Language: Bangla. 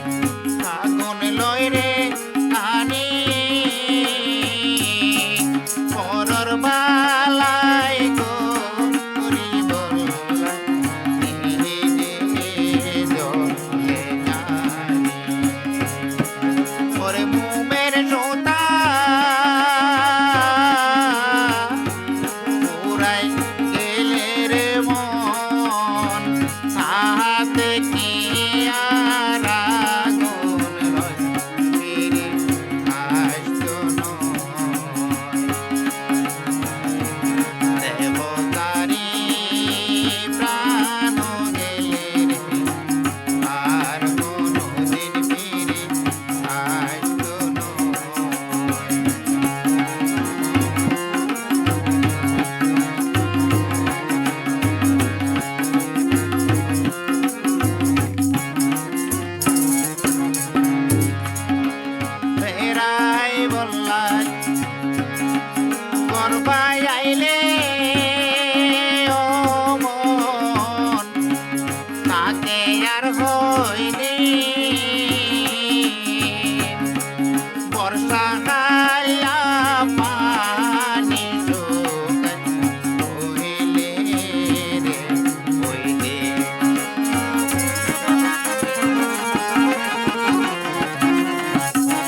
Bye. পাইলে ও মন তাকে আর হইনি বর্ষাকাল পানি জোর